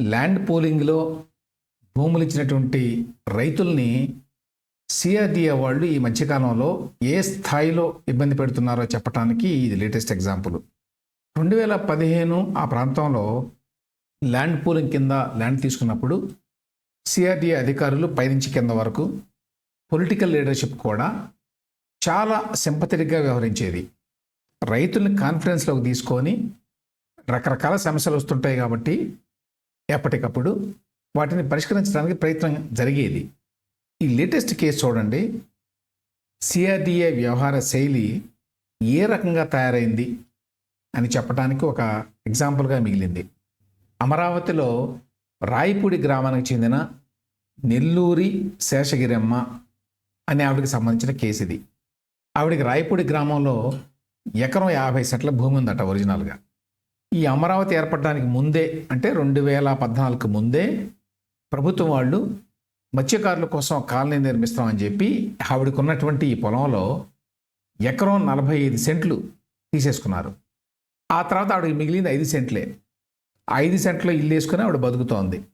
Land పోలింగ్లో భూములు ఇచ్చినటువంటి రైతుల్ని సిఆర్డిఏ వాళ్ళు ఈ మధ్యకాలంలో ఏ స్థాయిలో ఇబ్బంది పెడుతున్నారో చెప్పడానికి ఇది లేటెస్ట్ ఎగ్జాంపుల్. రెండు వేల పదిహేను ఆ ప్రాంతంలో ల్యాండ్ పూలింగ్ కింద ల్యాండ్ తీసుకున్నప్పుడు సిఆర్డిఏ అధికారులు పైనుంచి కింద వరకు పొలిటికల్ లీడర్షిప్ కూడా చాలా సింపథెటిక్గా వ్యవహరించేది. రైతుల్ని కాన్ఫిడెన్స్లోకి తీసుకొని రకరకాల సమస్యలు వస్తుంటాయి కాబట్టి ఎప్పటికప్పుడు వాటిని పరిష్కరించడానికి ప్రయత్నం జరిగేది. ఈ లేటెస్ట్ కేసు చూడండి. సిఆర్డిఏ వ్యవహార శైలి ఏ రకంగా తయారైంది అని చెప్పడానికి ఒక ఎగ్జాంపుల్గా మిగిలింది. అమరావతిలో రాయపూడి గ్రామానికి చెందిన నెల్లూరి శేషగిరమ్మ అనే ఆవిడకి సంబంధించిన కేసు ఇది ఆవిడకి రాయపూడి గ్రామంలో ఎకరం యాభై సెట్ల భూమి ఉందట ఒరిజినల్గా. ఈ అమరావతి ఏర్పడడానికి ముందే అంటే రెండు వేల పద్నాలుగు ముందే ప్రభుత్వం వాళ్ళు మత్స్యకారుల కోసం కాలనీ నిర్మిస్తామని చెప్పి ఆవిడకున్నటువంటి ఈ పొలంలో ఎకరం నలభై ఐదు సెంట్లు తీసేసుకున్నారు. ఆ తర్వాత ఆవిడకి మిగిలింది ఐదు సెంట్లే. ఐదు సెంట్లో ఇల్లు వేసుకుని ఆవిడ బతుకుతోంది.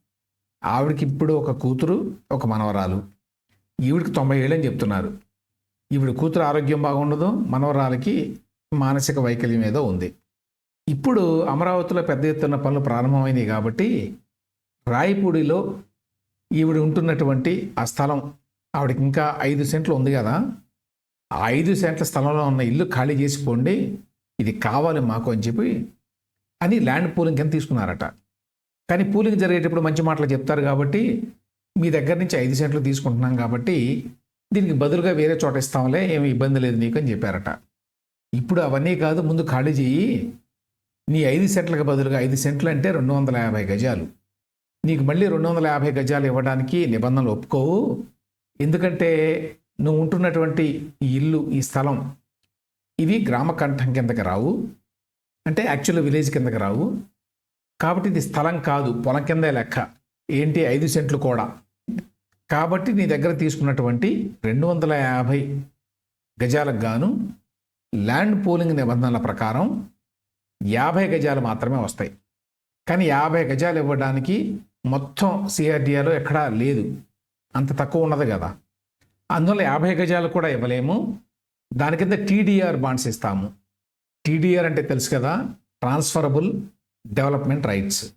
ఆవిడకి ఇప్పుడు ఒక కూతురు ఒక మనవరాలు. ఈవిడికి తొంభై ఏళ్ళు అని చెప్తున్నారు. ఈవిడ కూతురు ఆరోగ్యం బాగుండదు మనవరాలకి మానసిక వైకల్యం ఏదో ఉంది. ఇప్పుడు అమరావతిలో పెద్ద ఎత్తున పనులు ప్రారంభమైనాయి కాబట్టి రాయపూడిలో ఈవిడ ఉంటున్నటువంటి ఆ స్థలం ఆవిడకి ఇంకా ఐదు సెంట్లు ఉంది కదా. ఆ ఐదు సెంట్ల స్థలంలో ఉన్న ఇల్లు ఖాళీ చేసిపోండి ఇది కావాలి మాకు అని చెప్పి అని ల్యాండ్ పూలింగ్ కింద తీసుకున్నారట. కానీ పూలింగ్ జరిగేటప్పుడు మంచి మాటలు చెప్తారు కాబట్టి మీ దగ్గర నుంచి ఐదు సెంట్లు తీసుకుంటున్నాం కాబట్టి దీనికి బదులుగా వేరే చోట ఇస్తాంలే ఏమి ఇబ్బంది లేదు నీకు అని చెప్పారట. ఇప్పుడు అవన్నీ కాదు ముందు ఖాళీ చేయి. నీ ఐదు సెంట్లకు బదులుగా ఐదు సెంట్లు అంటే రెండు వందల యాభై గజాలు. నీకు మళ్ళీ రెండు వందల యాభై గజాలు ఇవ్వడానికి నిబంధనలు ఒప్పుకోవు. ఎందుకంటే నువ్వు ఉంటున్నటువంటి ఈ ఇల్లు ఈ స్థలం ఇవి గ్రామ కంఠం కిందకి రావు. అంటే యాక్చువల్ విలేజ్ కిందకి రావు. కాబట్టి ఇది స్థలం కాదు పొలం కిందే లెక్క. ఏంటి? ఐదు సెంట్లు కూడా. కాబట్టి నీ దగ్గర తీసుకున్నటువంటి రెండు వందల యాభై గజాలకు గాను ల్యాండ్ పూలింగ్ నిబంధనల ప్రకారం యాభై గజాలు మాత్రమే వస్తాయి. కానీ యాభై గజాలు ఇవ్వడానికి మొత్తం సిఆర్డిఆర్లో ఎక్కడా లేదు. అంత తక్కువ ఉన్నది కదా. అందువల్ల యాభై గజాలు కూడా ఇవ్వలేము. దాని కింద టీడీఆర్ బాండ్స్ ఇస్తాము. టీడీఆర్ అంటే తెలుసు కదా ట్రాన్స్ఫరబుల్ డెవలప్మెంట్ రైట్స్.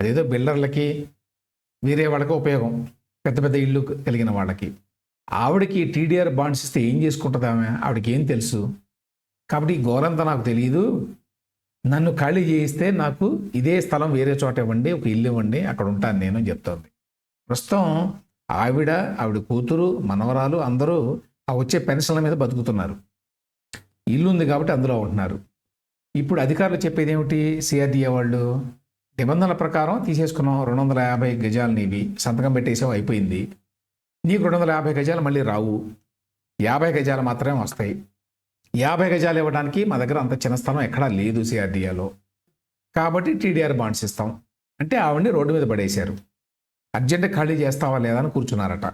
అదేదో బిల్డర్లకి వేరే వాళ్ళకి ఉపయోగం పెద్ద పెద్ద ఇల్లు కలిగిన వాళ్ళకి. ఆవిడకి టీడీఆర్ బాండ్స్ ఇస్తే ఏం చేసుకుంటుందామె ఆవిడకి ఏం తెలుసు? కాబట్టి ఈ గోరంతా నాకు తెలియదు నన్ను ఖాళీ చేయిస్తే నాకు ఇదే స్థలం వేరే చోట ఇవ్వండి ఒక ఇల్లు ఇవ్వండి అక్కడ ఉంటాను నేను అని చెప్తోంది. ప్రస్తుతం ఆవిడ ఆవిడ కూతురు మనవరాలు అందరూ ఆ వచ్చే పెన్షన్ల మీద బతుకుతున్నారు. ఇల్లు ఉంది కాబట్టి అందులో ఉంటున్నారు. ఇప్పుడు అధికారులు చెప్పేది ఏమిటి? సిఆర్డీఏ వాళ్ళు నిబంధనల ప్రకారం తీసేసుకున్నాం రెండు వందల యాభై గజాలు నీవి సంతకం పెట్టేసావు అయిపోయింది. నీకు రెండు వందల యాభై గజాలు మళ్ళీ రావు. యాభై గజాలు మాత్రమే వస్తాయి. యాభై గజాలు ఇవ్వడానికి మా దగ్గర అంత చిన్న స్థలం ఎక్కడా లేదు సిఆర్డిఏలో. కాబట్టి టీడీఆర్ బాండ్స్ ఇస్తాం. అంటే ఆవిడని రోడ్డు మీద పడేశారు. అర్జెంట్ ఖాళీ చేస్తావా లేదా అని కూర్చున్నారట.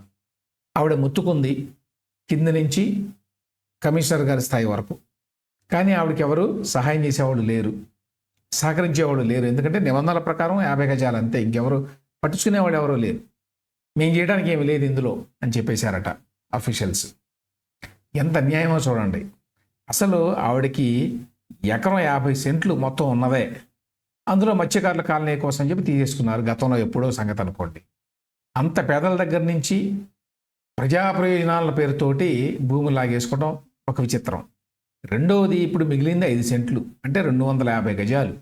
ఆవిడ ముత్తుకుంది కింద నుంచి కమిషనర్ గారి స్థాయి వరకు. కానీ ఆవిడకి ఎవరు సహాయం చేసేవాళ్ళు లేరు. సహకరించేవాళ్ళు లేరు. ఎందుకంటే నిబంధనల ప్రకారం యాభై గజాలు అంతే. ఇంకెవరు పట్టించుకునేవాడు ఎవరూ లేరు. మేము చేయడానికి ఏమి లేదు ఇందులో అని చెప్పేశారట అఫీషియల్స్ ఎంత అన్యాయమో చూడండి. అసలు ఆవిడకి ఎకరం యాభై సెంట్లు మొత్తం ఉన్నదే అందులో మత్స్యకారుల కాలనీ కోసం చెప్పి తీసేసుకున్నారు గతంలో ఎప్పుడో సంగతి అనుకోండి. అంత పేదల దగ్గర నుంచి ప్రజా ప్రయోజనాల పేరుతోటి భూమి లాగేసుకోవడం ఒక విచిత్రం. రెండవది ఇప్పుడు మిగిలింది ఐదు సెంట్లు అంటే రెండు వందల యాభై గజాలు.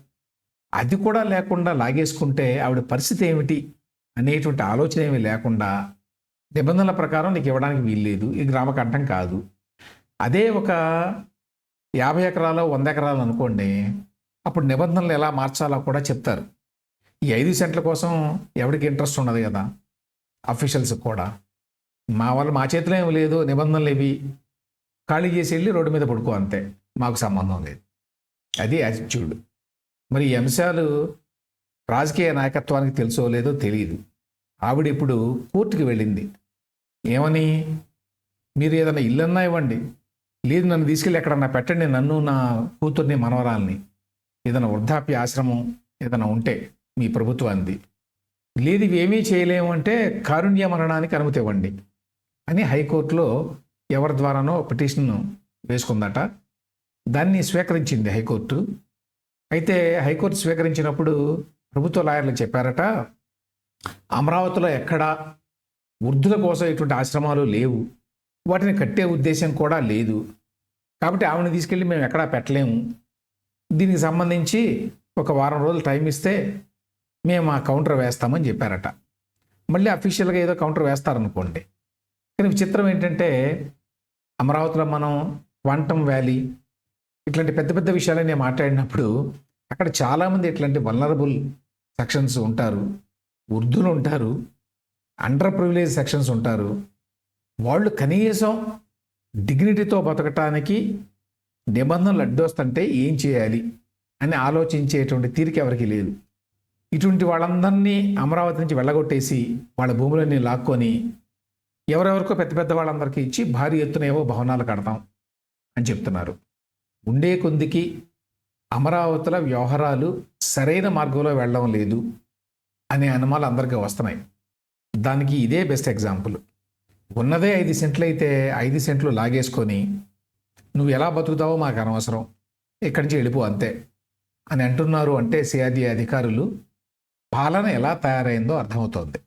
అది కూడా లేకుండా లాగేసుకుంటే ఆవిడ పరిస్థితి ఏమిటి? అనేటువంటి ఆలోచన ఏమీ లేకుండా నిబంధనల ప్రకారం నీకు ఇవ్వడానికి వీల్లేదు. ఇది గ్రామకంఠం కాదు. అదే ఒక యాభై ఎకరాలు వంద ఎకరాలు అనుకోండి అప్పుడు నిబంధనలు ఎలా మార్చాలో కూడా చెప్తారు. ఈ ఐదు సెంట్ల కోసం ఎవరికి ఇంట్రెస్ట్ ఉండదు కదా అఫీషియల్స్కి కూడా. మా వాళ్ళు మా చేతిలో ఏమి లేదు నిబంధనలు ఇవి. ఖాళీ చేసి వెళ్ళి రోడ్డు మీద పడుకో అంతే మాకు సంబంధం లేదు. అది యాటిట్యూడ్ మరి ఈ అంశాలు రాజకీయ నాయకత్వానికి తెలుసో లేదో తెలియదు ఆవిడ ఇప్పుడు కోర్టుకి వెళ్ళింది. ఏమని? మీరు ఏదైనా ఇల్లన్నా ఇవ్వండి. లేదు నన్ను తీసుకెళ్ళి ఎక్కడన్నా పెట్టండి. నన్ను నా కూతుర్ని మనవరాల్ని. ఏదైనా వృద్ధాప్య ఆశ్రమం ఏదైనా ఉంటే మీ ప్రభుత్వానికి లేదు ఇవేమీ చేయలేము అంటే కారుణ్య మరణానికి అనుమతి ఇవ్వండి అని హైకోర్టులో ఎవరి ద్వారానో పిటిషన్ వేసుకుందట. దాన్ని స్వీకరించింది హైకోర్టు. అయితే హైకోర్టు స్వీకరించినప్పుడు ప్రభుత్వ లాయర్లు చెప్పారట అమరావతిలో ఎక్కడా వృద్ధుల కోసం ఇటువంటి ఆశ్రమాలు లేవు. వాటిని కట్టే ఉద్దేశం కూడా లేదు. కాబట్టి ఆవిడని తీసుకెళ్ళి మేము ఎక్కడా పెట్టలేము. దీనికి సంబంధించి ఒక వారం రోజులు టైం ఇస్తే మేము ఆ కౌంటర్ వేస్తామని చెప్పారట. మళ్ళీ అఫీషియల్గా ఏదో కౌంటర్ వేస్తారనుకోండి. కానీ విచిత్రం ఏంటంటే అమరావతిలో మనం క్వాంటమ్ వ్యాలీ ఇట్లాంటి పెద్ద పెద్ద విషయాలని నేను మాట్లాడినప్పుడు అక్కడ చాలామంది ఇట్లాంటి వల్నరబుల్ సెక్షన్స్ ఉంటారు. వృద్ధులు ఉంటారు. అండర్ ప్రివిలేజ్ సెక్షన్స్ ఉంటారు. వాళ్ళు కనీసం డిగ్నిటీతో బతకటానికి నిబంధనలు అడ్డొస్తుంటే ఏం చేయాలి అని ఆలోచించేటువంటి తీరిక ఎవరికి లేదు. ఇటువంటి వాళ్ళందరినీ అమరావతి నుంచి వెళ్ళగొట్టేసి వాళ్ళ భూములన్నీ లాక్కొని ఎవరెవరికో పెద్ద పెద్ద వాళ్ళందరికీ ఇచ్చి భారీ ఎత్తున ఏవో భవనాలు కడతాం అని చెప్తున్నారు. ఉండే కొందికి అమరావతిలో వ్యవహారాలు సరైన మార్గంలో వెళ్ళడం లేదు అనే అనుమానాలు అందరికీ వస్తున్నాయి. దానికి ఇదే బెస్ట్ ఎగ్జాంపుల్ ఉన్నదే ఐదు సెంట్లు అయితే ఐదు సెంట్లు లాగేసుకొని నువ్వు ఎలా బతుకుతావో మాకు అనవసరం. ఇక్కడి నుంచి వెళ్ళిపో అంతే. అని అంటున్నారు అంటే సిఆర్డీ అధికారులు. పాలన ఎలా తయారైందో అర్థమవుతోంది.